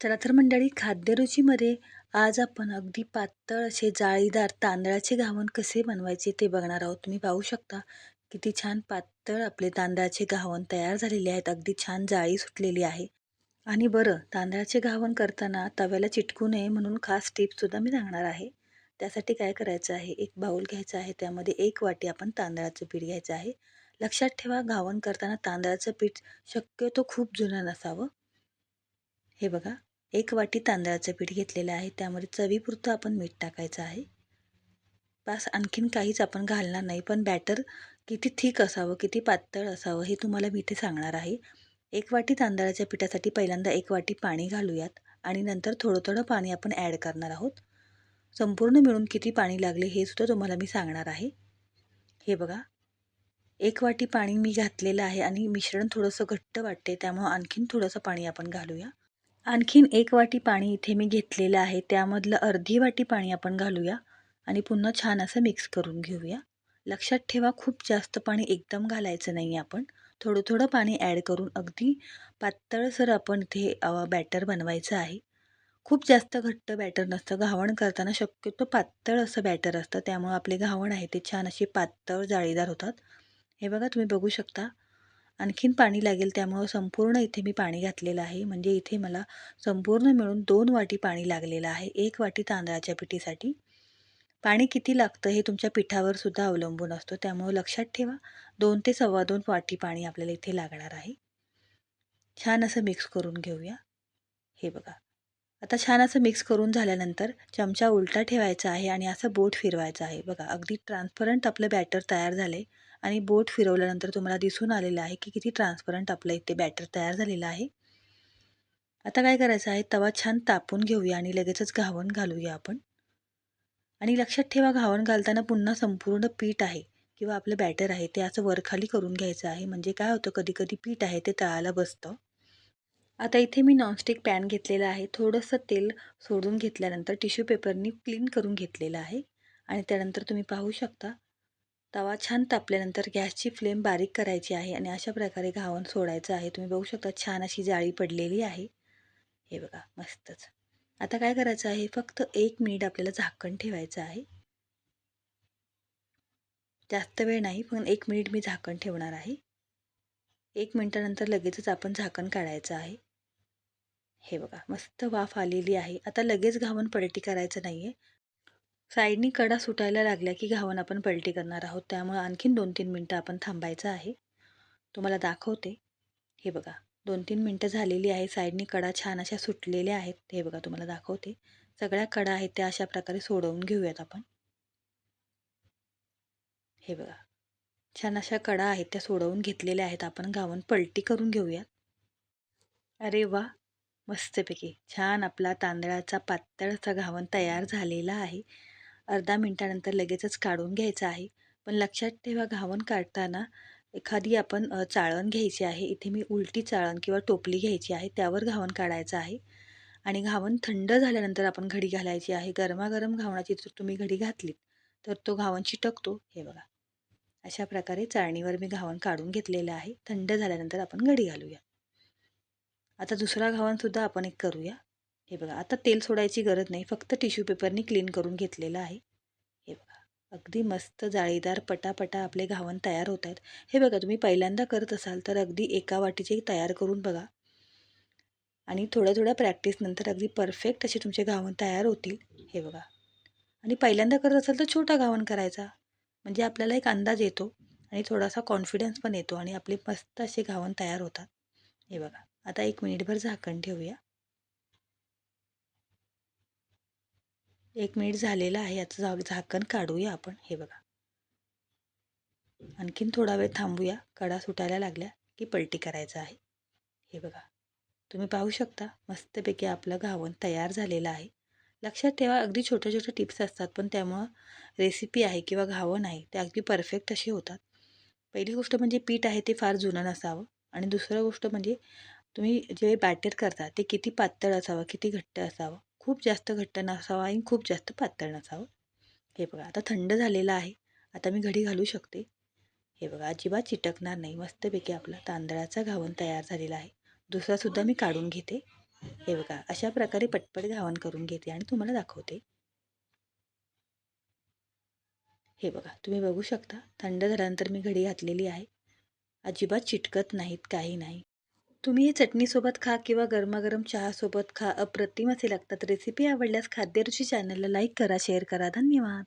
चला तर मंडळी खाद्यरुचीमध्ये आज आपण अगदी पातळ असे जाळीदार तांदळाचे घावण कसे बनवायचे ते बघणार आहोत. तुम्ही पाहू शकता किती छान पातळ आपले तांदळाचे घावण तयार झालेले आहेत. अगदी छान जाळी सुटलेली आहे. आणि बरं तांदळाचे घावण करताना तव्याला चिटकू नये म्हणून खास टिप्ससुद्धा मी सांगणार आहे. त्यासाठी काय करायचं आहे? एक बाऊल घ्यायचा आहे. त्यामध्ये एक वाटी आपण तांदळाचं पीठ घ्यायचं आहे. लक्षात ठेवा घावण करताना तांदळाचं पीठ शक्यतो खूप जुनं नसावं. हे बघा. एक वाटी तांदळाचं पीठ घेतलेलं आहे. त्यामध्ये चवीपुरतं आपण मीठ टाकायचं आहे. पास आणखीन काहीच आपण घालणार नाही. पण बॅटर किती थिक असावं किती पातळ असावं हे तुम्हाला मी इथे सांगणार आहे. एक वाटी तांदळाच्या पिठासाठी पहिल्यांदा एक वाटी पाणी घालूयात आणि नंतर थोडं थोडं पाणी आपण ॲड करणार आहोत. संपूर्ण मिळून किती पाणी लागले हे सुद्धा तुम्हाला मी सांगणार आहे. हे बघा. एक वाटी पाणी मी घातलेलं आहे आणि मिश्रण थोडंसं घट्ट वाटते त्यामुळं आणखीन थोडंसं पाणी आपण घालूया. आणखीन एक वाटी पाणी इथे मी घेतलेलं आहे. त्यामधलं अर्धी वाटी पाणी आपण घालूया आणि पुन्हा छान असं मिक्स करून घेऊया. लक्षात ठेवा खूप जास्त पाणी एकदम घालायचं नाही आपण. थोडं थोडं पाणी ॲड करून अगदी पातळसर आपण इथे बॅटर बनवायचं आहे. खूप जास्त घट्ट बॅटर नसतं. घावण करताना शक्यतो पातळ असं बॅटर असतं. त्यामुळं आपले घावण आहे ते छान असे पातळ जाळीदार होतात. हे बघा तुम्ही बघू शकता. आणखीन पाणी लागेल त्यामुळं संपूर्ण इथे मी पाणी घातलेलं आहे. म्हणजे इथे मला संपूर्ण मिळून दोन वाटी पाणी लागलेलं आहे. एक वाटी तांदळाच्या पिठीसाठी. पाणी किती लागतं हे तुमच्या पिठावर सुद्धा अवलंबून असतो. त्यामुळं लक्षात ठेवा. दोन ते सव्वा दोन वाटी पाणी आपल्याला इथे लागणार आहे. छान असं मिक्स करून घेऊया. हे बघा. आता छान असं मिक्स करून झाल्यानंतर चमचा उलटा ठेवायचा आहे आणि असं बोट फिरवायचं आहे. बघा अगदी ट्रान्सपरंट आपलं बॅटर तयार झाले आणि बोट फिरवल्यानंतर तुम्हाला दिसून आलेलं आहे की किती ट्रान्सपरंट आपलं इथे बॅटर तयार झालेलं आहे. आता काय करायचं आहे? तवा छान तापून घेऊया आणि लगेचच घावण घालूया आपण. आणि लक्षात ठेवा घावण घालताना पुन्हा संपूर्ण पीठ आहे किंवा आपलं बॅटर आहे ते असं वरखाली करून घ्यायचं आहे. म्हणजे काय होतं? कधी कधी पीठ आहे ते तळाला बसतं. आता इथे मी नॉनस्टिक पॅन घेतलेलं आहे. थोडंसं तेल सोडून घेतल्यानंतर टिश्यू पेपरनी क्लीन करून घेतलेलं आहे. आणि त्यानंतर तुम्ही पाहू शकता तवा छान तापल्यानंतर गॅसची फ्लेम बारीक करायची आहे आणि अशा प्रकारे घावण सोडायचं आहे. तुम्ही बघू शकता छान अशी जाळी पडलेली आहे. हे बघा मस्तच. आता काय करायचं आहे फक्त एक मिनिट आपल्याला झाकण ठेवायचं आहे. जास्त वेळ नाही पण एक मिनिट मी झाकण ठेवणार आहे. एक मिनिटानंतर लगेचच आपण झाकण काढायचं आहे. हे बघा मस्त वाफ आलेली आहे. आता लगेच घावन पलटी करायचं नाही आहे साईडनी कडा सुटायला लागल्या की घावन आपण पलटी करणार आहोत. त्यामुळे आणखीन दोन तीन मिनटं आपण थांबायचं आहे. तुम्हाला दाखवते. हे बघा दोन तीन मिनटं झालेली आहे. साईडनी कडा छान अशा सुटलेल्या आहेत. हे बघा तुम्हाला दाखवते. सगळ्या कडा आहेत त्या अशा प्रकारे सोडवून घेऊयात आपण. हे बघा छान अशा कडा आहेत त्या सोडवून घेतलेल्या आहेत. आपण घावन पलटी करून घेऊयात. अरे वा! मस्तपैकी छान आपला तांदळाचा पातळचा घावन तयार झालेला आहे. अर्धा मिनटानंतर लगेचच काढून घ्यायचं आहे. पण लक्षात ठेवा घावन काढताना एखादी आपण चाळण घ्यायची आहे. इथे मी उलटी चाळण किंवा टोपली घ्यायची आहे. त्यावर घावन काढायचं आहे. आणि घावन थंड झाल्यानंतर आपण घडी घालायची आहे. गरमागरम घावणाची जर तुम्ही घडी घातलीत तर तो घावन चिटकतो. हे बघा. अशा प्रकारे चाळणीवर मी घावन काढून घेतलेलं आहे. थंड झाल्यानंतर आपण घडी घालूया. आता दुसरा घावणसुद्धा आपण एक करूया. हे बघा आता तेल सोडायची गरज नाही फक्त टिश्यू पेपरनी क्लीन करून घेतलेलं आहे. हे बघा अगदी मस्त जाळीदार पटापटा आपले घावण तयार होत आहेत. हे बघा तुम्ही पहिल्यांदा करत असाल तर अगदी एका वाटीचे तयार करून बघा. आणि थोड्या थोड्या प्रॅक्टिसनंतर अगदी परफेक्ट असे तुमचे घावण तयार होतील. हे बघा. आणि पहिल्यांदा करत असाल तर छोटा घावण करायचा. म्हणजे आपल्याला एक अंदाज येतो आणि थोडासा कॉन्फिडन्स पण येतो आणि आपले मस्त असे घावण तयार होतात. हे बघा. आता एक मिनिटभर झाकण ठेवूया. एक मिनिट झालेलं आहे याचं जा झाकण काढूया आपण. हे बघा. आणखीन थोडा वेळ थांबूया. कडा सुटायला लागल्या की पलटी करायचं आहे. हे बघा. तुम्ही पाहू शकता मस्तपैकी आपलं घावण तयार झालेलं आहे. लक्षात ठेवा अगदी छोट्या छोट्या टिप्स असतात पण त्यामुळं रेसिपी आहे किंवा घावण आहे ते अगदी परफेक्ट असे होतात. पहिली गोष्ट म्हणजे पीठ आहे ते फार जुनं नसावं. आणि दुसरं गोष्ट म्हणजे तुम्ही जे बॅटर करता ते किती पातळ असावं किती घट्ट असावं? खूप जास्त घट्ट नसावं आणि खूप जास्त पातळ नसावं? हे बघा आता थंड झालेलं आहे. आता मी घडी घालू शकते. हे बघा अजिबात चिटकणार नाही. मस्तपैकी आपला तांदळाचा घावण तयार झालेला आहे. दुसरासुद्धा मी काढून घेते. हे बघा अशा प्रकारे पटपट घावण करून घेते आणि तुम्हाला दाखवते. हे बघा तुम्ही बघू शकता थंड झाल्यानंतर मी घडी घातलेली आहे. अजिबात चिटकत नाहीत काही नाही. तुम्ही हे चटणीसोबत खा किंवा गरमागरम चहासोबत खा अप्रतिम असे लागतात. रेसिपी आवडल्यास खाद्यरुची चॅनलला लाईक करा शेअर करा. धन्यवाद.